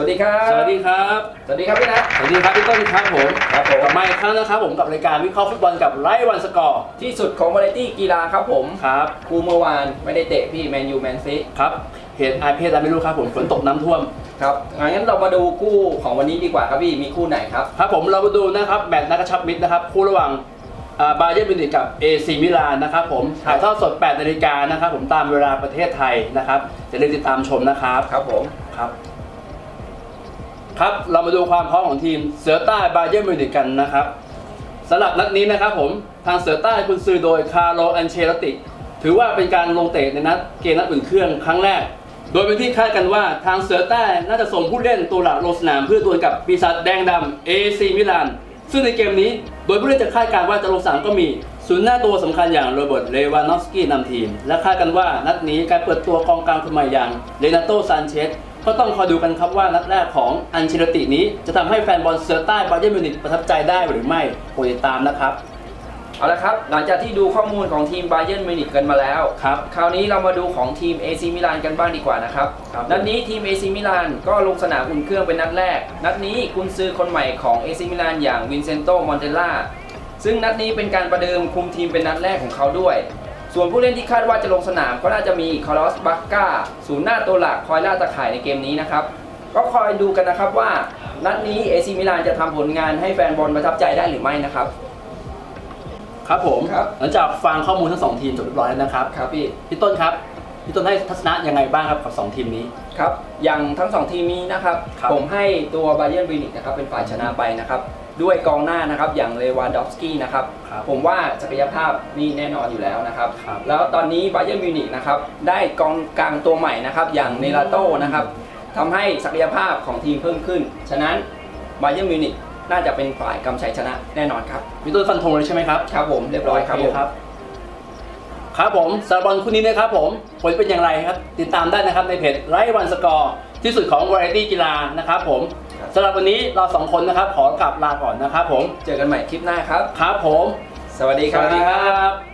วัสดีครับ สวัสดีครับ สวัสดีครับพี่นัทสวัสดีครับพี่ต้นครับผมครับผมกลับมาอีกครั้งนะครับผมกับรายการวิเคราะห์ฟุตบอลกับไลฟ์วันสกอร์ที่สุดของวาไรตี้กีฬาครับผมครับครูเมื่อวานไม่ได้เตะพี่แมนยูแมนซีครับเหตุอาเพศอะไรไม่รู้ครับผมฝนตกน้ำท่วมครับงั้นเรามาดูคู่ของวันนี้ดีกว่าครับพี่มีคู่ไหนครับครับผมเรามาดูนะครับแมตช์นักกระชับมิตรนะครับคู่ระหว่างบาเยอร์มิวนิกกับเอซีมิลานนะครับผมครับถ่ายทอดสด 8 นาฬิกานะครับผมตามเวลาประเทศไทยนะครับจะได้ติดตามชมนะครับครับผมครับ ครับเรามาดูความพร้อมของทีมเสือใต้บาเยอร์มิวนิกกันนะครับสำหรับนัดนี้นะครับผมทางเสือใต้คุณซื้อโดยคาร์โลอันเชลติ ถือว่าเป็นการลงเตะในนัดเกมนัดอุ่นเครื่องครั้งแรก โดยเป็นที่คาดกันว่าทางเสือใต้น่าจะส่งผู้เล่นตัวหลักลงสนามเพื่อดวลกับปีศาจแดงดำ AC มิลานซึ่งในเกมนี้โดยผู้เล่นจะคาดการว่าจะลงสนามก็มีศูนย์หน้าตัวสำคัญอย่างโรเบิร์ตเลวานอฟสกี้นำทีม และคาดกันว่านัดนี้การเปิดตัวกองกลางคนใหม่อย่างเลนาโตซานเชส ก็ต้องคอยดูกันครับว่านัดแรกของอันเชลตินี้จะทำให้แฟนบอลเสือใต้บาเยอร์มิวนิกประทับใจได้หรือไม่โปรดติดตามนะครับ เอาละครับ หลังจากที่ดูข้อมูลของทีมบาเยิร์นมิวนิกกันมาแล้ว ครับ คราวนี้เรามาดูของทีม AC มิลานกันบ้างดีกว่านะครับ ครับ นัดนี้ทีม AC มิลานก็ลงสนามอุ่นเครื่องเป็นนัดแรก นัดนี้กุนซือคนใหม่ของ AC มิลานอย่างวินเซนโต มอนเตล่า ซึ่งนัดนี้เป็นการประเดิมคุมทีมเป็นนัดแรกของเขาด้วย ส่วนผู้เล่นที่คาดว่าจะลงสนามก็น่าจะมีคาร์ลอสบักกาศูนย์หน้าตัวหลักคอยล่าตะข่ายในเกมนี้นะครับ ก็คอยดูกันนะครับว่า นัดนี้ AC มิลานจะทำผลงานให้แฟนบอลประทับใจได้หรือไม่นะครับ ครับผมครับหลังจากฟังข้อมูลทั้งสองทีมจบเรียบร้อยแล้วนะครับครับพี่พี่ต้นครับพี่ต้นให้ทัศนะยังไงบ้างครับกับสองทีมนี้ครับอย่างทั้งสองทีมนี้นะครับครับผมให้ตัวบาเย r n นวินิกนะครับเป็นฝ่ายชนะไปนะครับ ด้วยกองหน้านะครับอย่างเลวานดอฟสกี้นะครับครับผมว่าศักยภาพนี่แน่นอนอยู่แล้วนะครับ ครับแล้วตอนนี้บาเย r n นวินิกนะครับได้กองกลางตัวใหม่นะครับอย่างเนลาโตนะครับทำให้ศักยภาพของทีมเพิ่มขึ้น ฉะนั้นบาเย r n นวินิกน่าจะเป็นฝ่ายกำชัยชนะแน่นอนครับพี่ต้นฟันธงเลยใช่ไหมครับครับผมเรียบร้อยครับโผมครับครับผมสำหรับบอลคู่นี้นะครับผมผลเป็นอย่างไรครับ ติดตามได้นะครับในเพจไ i วันสกอร์ที่สุดของวาไรตี้กีฬานะครับผมครับ สำหรับวันนี้เราสองคนนะครับ ขอกลับลาก่อนนะครับผม เจอกันใหม่คลิปหน้าครับ ครับผม สวัสดีสครับวัสดีครับ